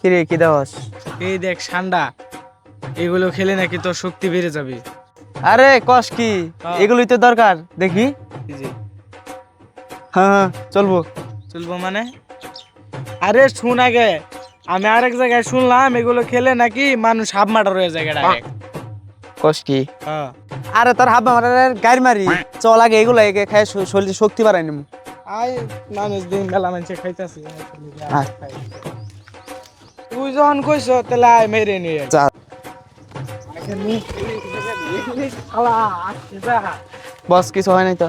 কিরে কি দেওয়াস এই দেখ ঠান্ডা এগুলো খেলে নাকি তোর শক্তি বেড়ে যাবে। আরে কস কি? হ্যাঁ। এগুলোই তো দরকার দেখি হ্যাঁ হ্যাঁ চলবো। চলবো মানে? আরে শুন আগে। আমি আরেক জায়গায় শুনলাম এগুলো খেলে নাকি মানুষ হাফ মাটার হয়ে যায় ডাইরেক্ট কস কি? হ্যাঁ। আরে তোর হাব্বা মারার গাড়ি মারি। চল আগে এগুলো এগে খাই শরীরে শক্তি বাড়াই নিমু। আই মানুষ দিন বেলা মানুষে খাইতাছি। তুই যখন কইছ তাহলে আয় মেরে নিয়ে। বস কিছু হয় নাই তো।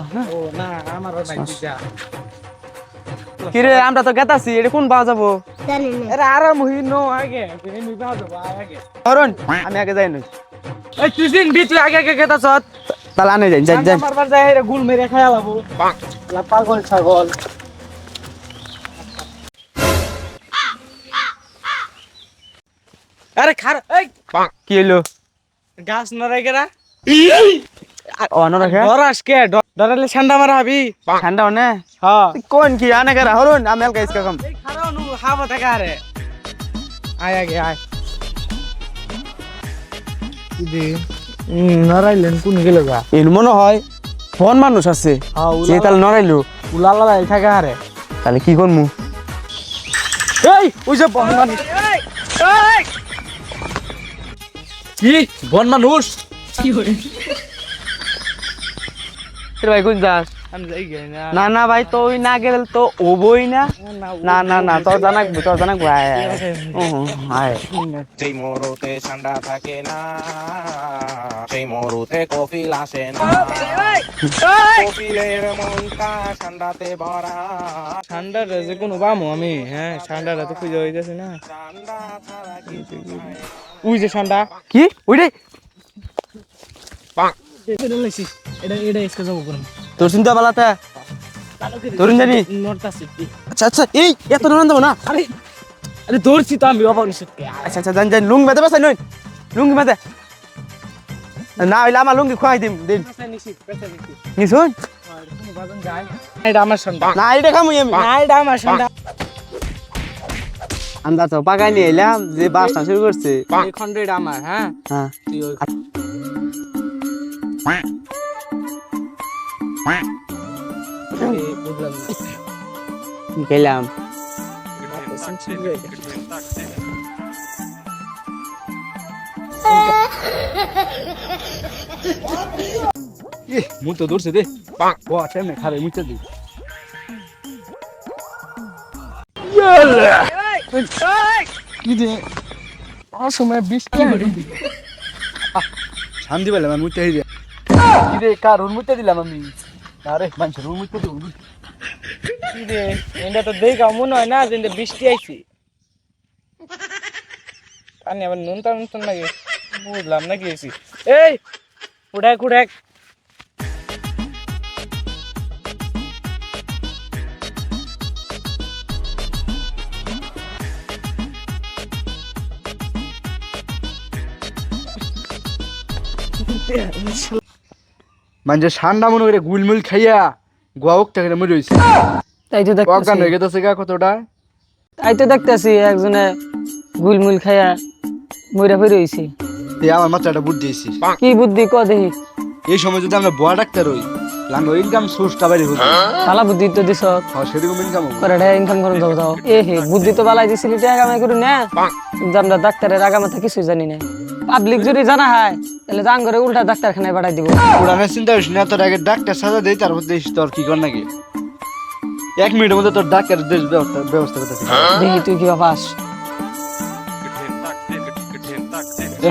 কিরে আমরা তো গেতাছি এটা কোন পাওয়া যাব? আরে আরাম হই নো আগে ধরুন আমি আগে যাই নই এই তুই দিন বি তুই আগে আগে চত তাহলে আনে যাই যাই যাই। গুল মেরে খায়া লাবো। লা পাগল ছাগল। কি হইল? গাছ নড়াই গেরা। ডরাস কে? ডরালে ঠান্ডা মারা হবি। ঠান্ডা অনে হ্যাঁ। কোন কি আনে গেরা হরুন আমি আলকা ইসকা কম হাবা থাকা আরে আয় আগে আয়। নড়াইলেন কোন গেল গা? এর মনে হয় ফোন মানুষ আছে হ্যাঁ যে তাহলে নড়াইলো। উলালা থাকা আরে তাহলে কি করমু? এই ওই যে মানুষ কি? বন মানুষ? এর ভাই কোন যাস? আমি না। না না ভাই তো ওই না গেলে তো ওবই না। না না না তোর জানাকবো তোর ও, আয় সেই মরুতে ঠান্ডা থাকে না সেই মরুতে কফিল আসে না। কফিলের মনটা ঠান্ডাতে ভরা। ঠান্ডার যে কোনো বামো আমি হ্যাঁ ঠান্ডাটা তো খুঁজে হইতেছে না। উই যে ঠান্ডা কি? ওইটাই তোর চিন্তা পালাতে জানি। আচ্ছা আচ্ছা এই এত নরম দেবো না? আরে আরে দৌড়ছি তো আমি বাবা আচ্ছা আচ্ছা জান জান লুঙ্গি বেঁধে বেসাই নই। লুঙ্গি বেঁধে। না হইলে আমার লুঙ্গি খুয়াই দিম দিন। নিশুন এটা আমার সন্ধ্যা। না এটা খামুই আমি। না এটা আমার আমরা তো পাকাই নিয়ে এলাম যে বাসটা শুরু করছে। এই খন্ড এটা আমার হ্যাঁ? হ্যাঁ। তুই ওই এই বুঝলাম না। গেলাম মুই তো দূরছে দে। ও আছে না খাবে মুইতে দি কি রে অসময় বৃষ্টি শান্তি পেলাম আমি মুইতে হইবে কি রে কার রুম মুইতে দিলাম আমি? আরে মানুষের রুম মুইতে দিব। কি রে এটা তো দেখা মনে হয় না যে বৃষ্টি আইছে। পানি আবার নুন টান টান লাগে বুঝলাম না কি এই উড়াক উড়াক। মানে ঠান্ডা মনে করে গুলমুল খাইয়া গোয়াওক টাকা মরে হয়েছে তাই তো অজ্ঞান দেখতেছি হয়ে গেছে গা কতটা। তাই তো দেখতেছি একজনে গুলমুল খাইয়া মইরা ফিরে হইছে এই আমার মাত্রাটা বুদ্ধি দিয়েছি কি বুদ্ধি ক দেখি। এই সময় যদি আমরা বোয়া ডাক্তার হই লাঙ্গ ইনকাম সোর্সটা বাইরে হবে ভালা বুদ্ধি তো দিছ। হ্যাঁ সেরকম ইনকাম করে ইনকাম করুন যাও যাও। এ হে বুদ্ধি তো বালাই দিছিলি টাকা কামাই করুন না। কিন্তু আমরা ডাক্তারের আগা মাথা কিছুই জানি না। পাবলিক যদি জানা হয় তাহলে জান করে উল্টা ডাক্তারখানায় পাঠাই দিব। পুরানের চিন্তা করিস না তোর আগে ডাক্তার সাজা দেই তারপর দেখিস তোর কি কর নাকি। এক মিনিটের মধ্যে তোর ডাক্তার দেশ ব্যবস্থা করতে দেখি তুই কি পাস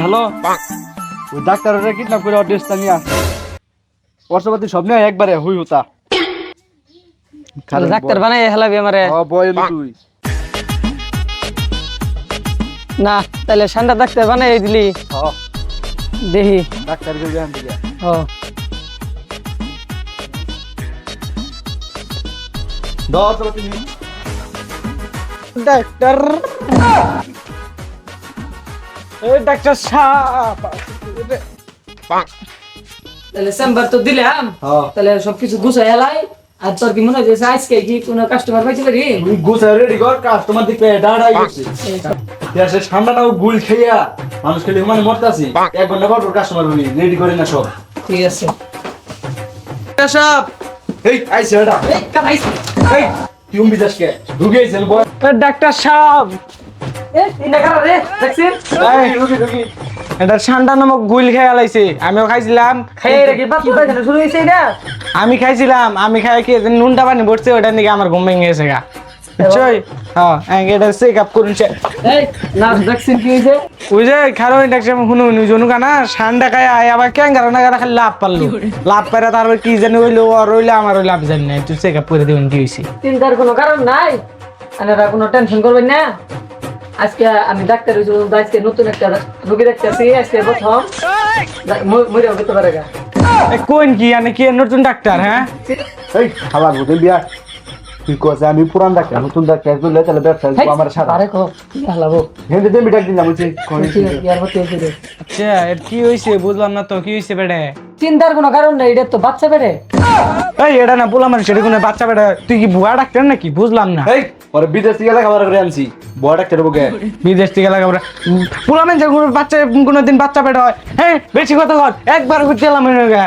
হ্যালো? ওই ডাক্তারের কিডন্যাপ করে ড্রেসটা নিয়ে আসে। পরশপাতি সব নিয়ে একবারে হুই হতা। ডাক্তার বানাই হেলাবি আমারে। ও তুই। না তাহলে ঠান্ডা ডাক্তার বানাই দিলি। হ্যাঁ দেখি ডাক্তার কে জান দিয়া ও দশ তুমি। ডাক্তার। এই ডাক্তার সাহেব তাহলে চেম্বার তো দিলাম। হ্যাঁ। তাহলে সবকিছু গুছাই হেলাই আর তোর কি মনে হচ্ছে আজকে কি কোনো কাস্টমার পাইছিল রে তুই গোছা রেডি কর কাস্টমার দেখবে দাঁড়াই গেছে সে ঠান্ডাটাও গুল খেয়া মানুষ খেলে মানে মরতাছি। এক ঘণ্টা পর কাস্টমার হবি রেডি করে না সব। ঠিক আছে। সব এই আইছে এটা এই ঢুকে আইছে বয়। ডাক্তার সাহেব। রে ঢুকি ঢুকি। এটা ঠান্ডা নামক গুল খেয়ে আলাইছে আমিও খাইছিলাম। আমি খাইছিলাম। আমি খাই কি নুনটা পানি পড়ছে ওটা নাকি আমার ঘুম ভেঙে গেছে গা। খাই লাভ পারল। লাভ পারে তারপর কি জানি হইল আর রইলে আমার লাভ জানি না চেক আপ করে দিবেন কি হয়েছে চিন্তার কোনো কারণ নাই? আপনারা কোনো টেনশন করবেন না? আজকে আমি ডাক্তার হইছি আজকে নতুন একটা রোগী দেখতেছি আজকে প্রথম। মরে হতে পারে গা। কোন কি আনে কি নতুন ডাক্তার হ্যাঁ? এই খাবার বুঝে বিয়া তুই কছে আমি পুরান ডাক্তার নতুন ডাক্তার করলে তাহলে ব্যবসা আমার সাথে আরে কো কি হালাবো হেঁটে দেবি ডাক দিলাম বলছি হইছে আচ্ছা এর কি হয়েছে বুঝলাম না তো কি হয়েছে বেড়ে? চিন্তার কোনো কারণ নাই এটা তো বাচ্চা বেড়ে। এই এটা না বললাম মানুষ এটা কোনো বাচ্চা বেড়ে তুই কি ভুয়া ডাক্তার নাকি? বুঝলাম না। এই ওরে বিদেশ থেকে খাবার করে আনছি। বড় ডাক্তার বুকে বিদেশ থেকে লাগাবো পুরা মানুষের কোনো বাচ্চা কোনো দিন বাচ্চা পেটে হয়। হ্যাঁ বেশি কথা কর একবার ঘুরতে এলাম গা।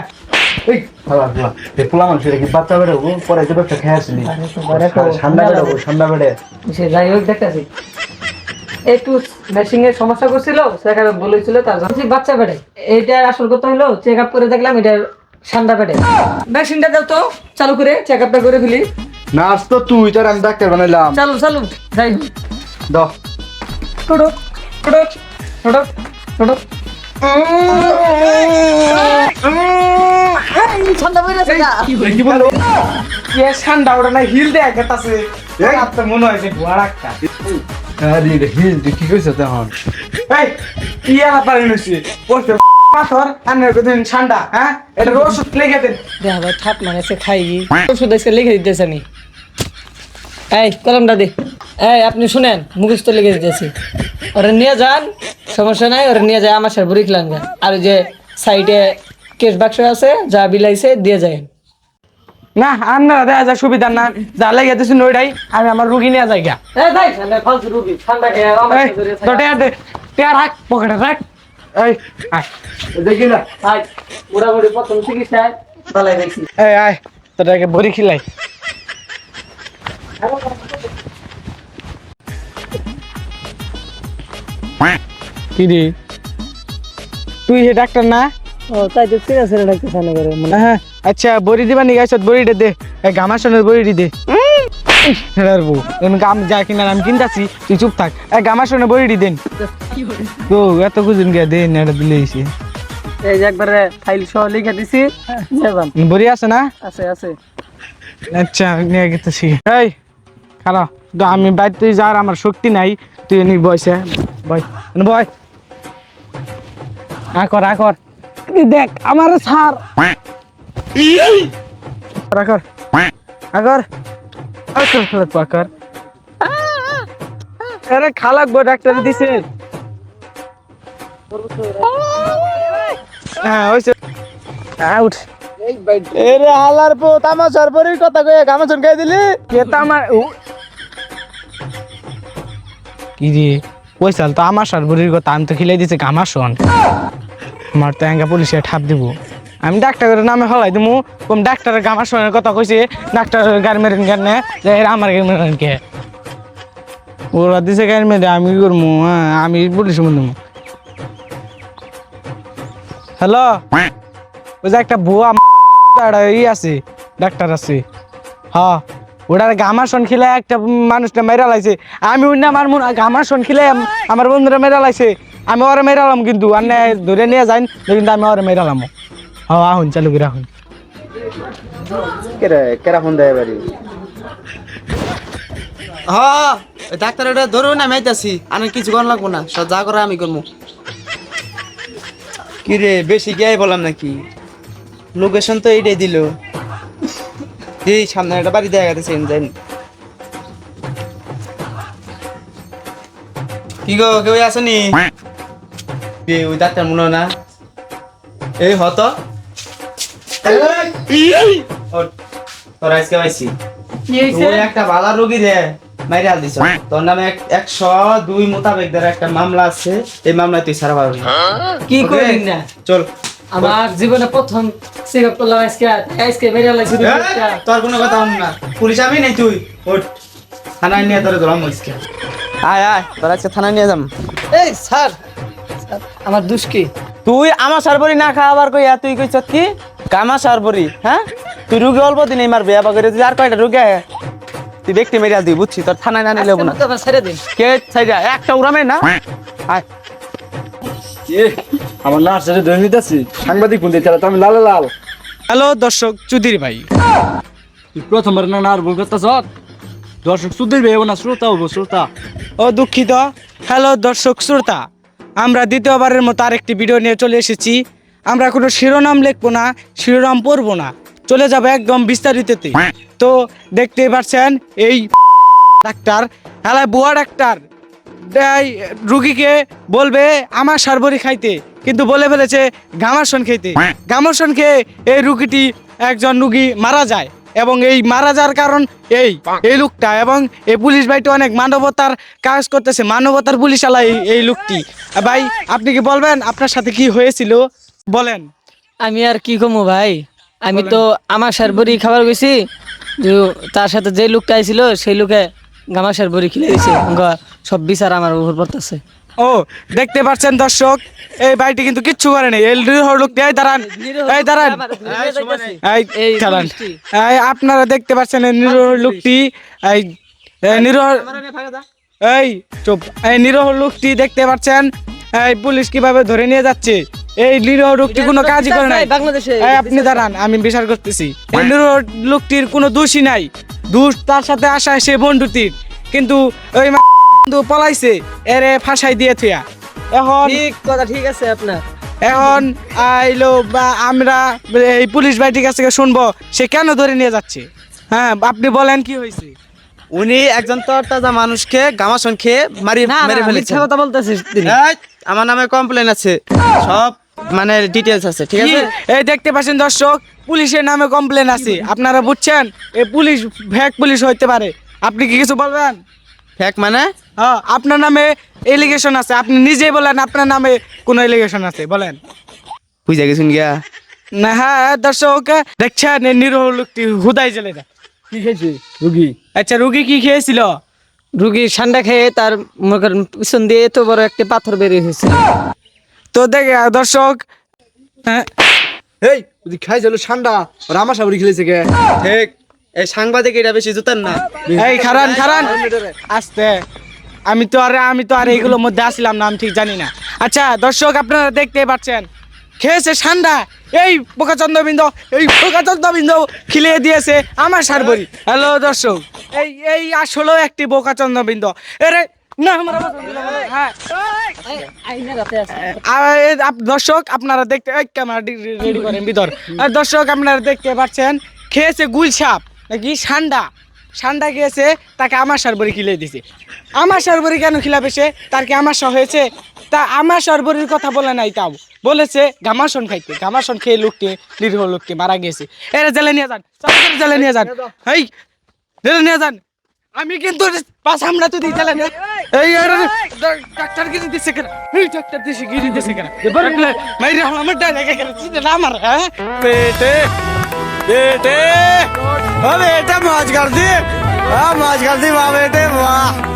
এই পোলা কি বাচ্চা বেড়ে পরে যে ব্যবসা খেয়ে আসলি ঠান্ডা বেড়ে ঠান্ডা বেড়ে। সে যাই হোক দেখতেছি। একটু মেশিং এর সমস্যা করছিল সেখানে বলেছিল তার জন্য। বাচ্চা পেটে এইটা আসল কথা হলো চেক আপ করে দেখলাম এটা ঠান্ডা পেটে মেশিনটা দাও তো চালু করে চেক আপটা করে ফেলি। নার্স তো তুই তার আমি ডাক্তার বানাইলাম। চালু চালু যাই দাও টোটো টোটো টোটো টোটো। ঠান্ডা কি কে ঠান্ডা ওটা না হিল দেয় গেতাছে। আপনার মনে হয় যে ডাক্তার আরে রে হিল কি কইছ তখন। এই কি আর পারেন হইছে বসে পাথর আর দিন ঠান্ডা হ্যাঁ? এটা ওষুধ লেগে দেন। দেখা ভাই ঠাপ মানে সে খাই ওষুধ আজকে লিখে দিতেছে নি। এই কলমটা দে। এই আপনি শুনেন মুখস্থ লিখে দিতেছি। ওরা নিয়ে যান সমস্যা নাই ওরা নিয়ে যায় আমার সাথে বুড়ি খেলান আর ওই যে সাইডে কেস বাক্স আছে যা বিলাইছে দিয়ে যায় না আর না দেখা যায় সুবিধা না। যা লেগে দিছি নইটাই আমি আমার রুগী নিয়ে যাই গা। এই ভাই ঠান্ডা ফালতু রুগী ঠান্ডা খেয়ে আমার এই সাথে জড়িয়ে তো থাকে। টেয়ার রাখ পকেটে রাখ। এই আয়। দেখি না। মোটামুটি প্রথম চিকিৎসায় এই আয় তোটাকে বড়ি খিলাই। কি রে? তুই হে ডাক্তার না? ও তাই তো সামনে করে হ্যাঁ আচ্ছা বড়ি দিবা নি গাইছত বড়িটা দে। এই গামাশনের বড়িটি দে। হেলার বউ এখন গাম যা কিনা আমি কিনতাছি তুই চুপ থাক। এই গামাশনের বড়িটি দেন। তো এত খুঁজুন গিয়া দেন এটা দিলে এসে এই যে একবারে ফাইল সহ লিখে দিছি। বড়ি আছে না? আছে আছে। আচ্ছা নিয়ে গেতেছি। এই খারাপ তো আমি বাইরে তুই যার আমার শক্তি নাই তুই বয়সে বয় বয়। আকর আকর তুই দেখ আমার সার আকর আকর আকর আরে খালাক বই ডাক্তার দিছে। হ্যাঁ ওইছে আউট এরে হালার পো তামাশার পরেই কথা কয়ে গামাশন গাই দিলি? কে তামা কি রে? পয়সা তো আমার সর্বরির কথা? আমি তো খিলাই দিছে গামাশন আমার তো এঙ্গা পুলিশে ঠাপ দিব। আমি ডাক্তারের নামে হলাই দিমু কম ডাক্তারের গামাশনের কথা কইছে ডাক্তার গাড়ি মেরেন কেন যে আমার গাড়ি মেরেন কে? ওরা দিছে গাড়ি মেরে আমি কি করব হ্যাঁ, আমি পুলিশ মধ্যে হ্যালো? ওই যে একটা একটা ই আছে ডাক্তার আছে। হ্যাঁ ওটার গামাশন খিলে একটা মানুষটা মেরা লাইছে। আমি অন্য আমার মন গামাশন খিলে আমার বন্ধুরা মেরা লাইছে। আমি ওরা মেরালাম কিন্তু আর না ধরে নিয়ে যাই কিন্তু আমি ওরা মেরালাম হ্যাঁ আহুন চালু করে আহুন। কেরা কেরা ফোন দেয় বাড়ি হ্যাঁ ডাক্তার এটা ধরুন আমি আইতাছি। আমি কিছু করার লাগবো না সব যা করে আমি করব কি রে বেশি গিয়াই বললাম নাকি? লোকেশন তো এইটাই দিল। এই সামনে একটা বাড়ি দেখা গেছে জানি কি গো কেউ আসেনি? ওই ডাক্তার মনে না? এই হত। তোর আজকে পাইছি। কি হয়েছে তুই একটা বালা রোগী রে মাইরে হাল দিছ তোর নামে একশো দুই মোতাবেক ধরে একটা মামলা আছে। এই মামলায় তুই সারা পারবি কি ওকে? না? চল। আমার জীবনে প্রথম চেক আপ করলাম আজকে। আজকে লাগছে তোর কোনো কথা শুন না। পুলিশ আমি নেই তুই। ওঠ। থানায় নিয়ে তোর ধরাম হইছে আয় আয় তোর আজকে থানায় নিয়ে যাম। এই স্যার, আমার দুষ কি? তুই আমার সারবরি না খাওয়াবার কইয়া তুই কইছ কি? কামা সারবরি হ্যাঁ? তুই রুগী অল্প দিনে মারবে আবার করে তুই আর কয়টা রুগী আয়? তুই দেখতে মেরে তুই বুঝছি? তোর থানায় না নিলে হব না। ছেড়ে দিন। কে ছাইরা একটা উড়ামে না? আয়। এ আমার নার্সারি ধরে নিতেছি। সাংবাদিক বলতে চালা তো আমি লাল লাল। হ্যালো দর্শক চুদির ভাই। তুই প্রথমবার না আর ভুল করতেছ? দর্শক সুধীর ভাই না শ্রোতা হব শ্রোতা। ও দুঃখিত। হ্যালো দর্শক শ্রোতা। আমরা দ্বিতীয়বারের মতো আরেকটি ভিডিও নিয়ে চলে এসেছি। আমরা কোনো শিরোনাম লিখব না শিরোনাম পড়ব না। চলে যাবে একদম বিস্তারিততে। তো দেখতেই পাচ্ছেন এই ডাক্তার হ্যালো বুয়া ডাক্তার রুগীকে বলবে আমার সারবরি খাইতে কিন্তু বলে ফেলেছে গামাসন খেতে গামাসন খেয়ে এই রুগীটি একজন রুগী মারা যায়। এবং এই মারা যাওয়ার কারণ এই এই লোকটা এবং এই পুলিশ ভাইটি অনেক মানবতার কাজ করতেছে, মানবতার পুলিশ আলা এই লোকটি। ভাই, আপনি কি বলবেন? আপনার সাথে কি হয়েছিল? বলেন। আমি আর কি কমু ভাই? আমি তো আমার সার বড়ি খাবার গেছি তার সাথে যে লোকটা আইছিল, সেই লোকে গামাশার বড়ি খেলে গেছে সব বিচার আমার উপর পড়তেছে। ও দেখতে পাচ্ছেন দর্শক এই ভাইটি কিন্তু কিচ্ছু করে নেই। এই লোকটি এই দাঁড়ান এই দাঁড়ান। এই এই দাঁড়ান এই আপনারা দেখতে পাচ্ছেন এই নিরীহ লোকটি। এই এই নিরীহ এই চুপ। এই নিরীহ লোকটি দেখতে পাচ্ছেন এই পুলিশ কীভাবে ধরে নিয়ে যাচ্ছে? এই নিরীহ লোকটি কোনো কাজই করে নাই। বাংলাদেশে। এই আপনি দাঁড়ান আমি বিচার করতেছি। এই নিরীহ লোকটির কোনো দোষই নাই। দোষ তার সাথে আসা সে বন্ধুটির। কিন্তু ওই বন্ধু পলাইছে এরে ফাঁসাই দিয়ে থুয়া। এখন ঠিক কথা ঠিক আছে আপনার। এখন আইলো বা আমরা এই পুলিশ ভাইটির কাছ থেকে শুনব সে কেন ধরে নিয়ে যাচ্ছে? হ্যাঁ আপনি বলেন কি হয়েছে? উনি একজন তরতাজা মানুষকে গামাশন খেয়ে মারি না মেরে ফেলেছে। কথা বলতেছিস আমার নামে কমপ্লেন আছে। সব মানে ডিটেলস আছে ঠিক আছে? এই দেখতে পাচ্ছেন দর্শক পুলিশের নামে কমপ্লেন আছে। আপনারা বুঝছেন? এই পুলিশ ভ্যাক পুলিশ হইতে পারে। আপনি কি কিছু বলবেন? ফেক মানে? হ্যাঁ আপনার নামে এলিগেশন আছে। আপনি নিজেই বলেন আপনার নামে কোনো এলিগেশন আছে বলেন। বুঝে গেছুন গিয়া? না হ্যাঁ দর্শক দেখছেন এই নিরহ লোকটি হুদাই জেলে না কি খেয়েছে? রুগী। আচ্ছা রুগী কি খেয়েছিল? রুগী ঠান্ডা খেয়ে তার মনে করেন পিছন দিয়ে এত বড় একটা পাথর বেরিয়ে হয়েছে। তো দেখ দর্শক হ্যাঁ। এই যদি খাই যালো ঠান্ডা আর আমার সাবরি খেলেছে কে? ঠিক। এই সাংবাদিক এটা বেশি জুতার না। এই খারান খারান। আস্তে। আমি তো আর আমি তো আর এইগুলোর মধ্যে আসলাম না, আমি ঠিক জানি না। আচ্ছা দর্শক, আপনারা দেখতেই পাচ্ছেন। খেয়েছে ঠান্ডা এই বোকা চন্দ্রবিন্দ, এই বোকা চন্দ্রবিন্দ খিলিয়ে দিয়েছে আমার সারবরি। হ্যালো, দর্শক। এই এই আসলেও একটি বোকা চন্দ্রবিন্দ। এরে, না হ্যাঁ। দর্শক, আপনারা দেখতে ক্যামেরা রেডি করেন ভিতর। দর্শক, আপনারা দেখতে পাচ্ছেন, খেয়েছে গুল সাপ নাকি ঠান্ডা ঠান্ডা খেয়েছে তাকে আমার সারবরি খিলে দিছে। আমার সারবরি কেন খিলাবে সে? তার কি আমার হয়েছে? তা আমার সারবরির কথা বলে নাই তাও। বলেছে গামাসন খাইতে। গামাসন খেয়ে লোকটি নিরীহ লোকটি মারা গেছে এরা, জেলে নিয়ে যান। জেলে নিয়ে যান। এই জেলে নিয়ে যান। আমি কিন্তু পাস আমরা তো দিই, জেলে নিয়ে। এই ডাক্তার গিরি দিছে কেন? এই, ডাক্তার দিছে গিরি দিছে কেন? মাইরে আমার ডাইরেক্ট কেন চিনে না আমার হ্যাঁ? बेटे। ओ बेटे माज कर दी। वाह कर दी वाह बेटे वाह।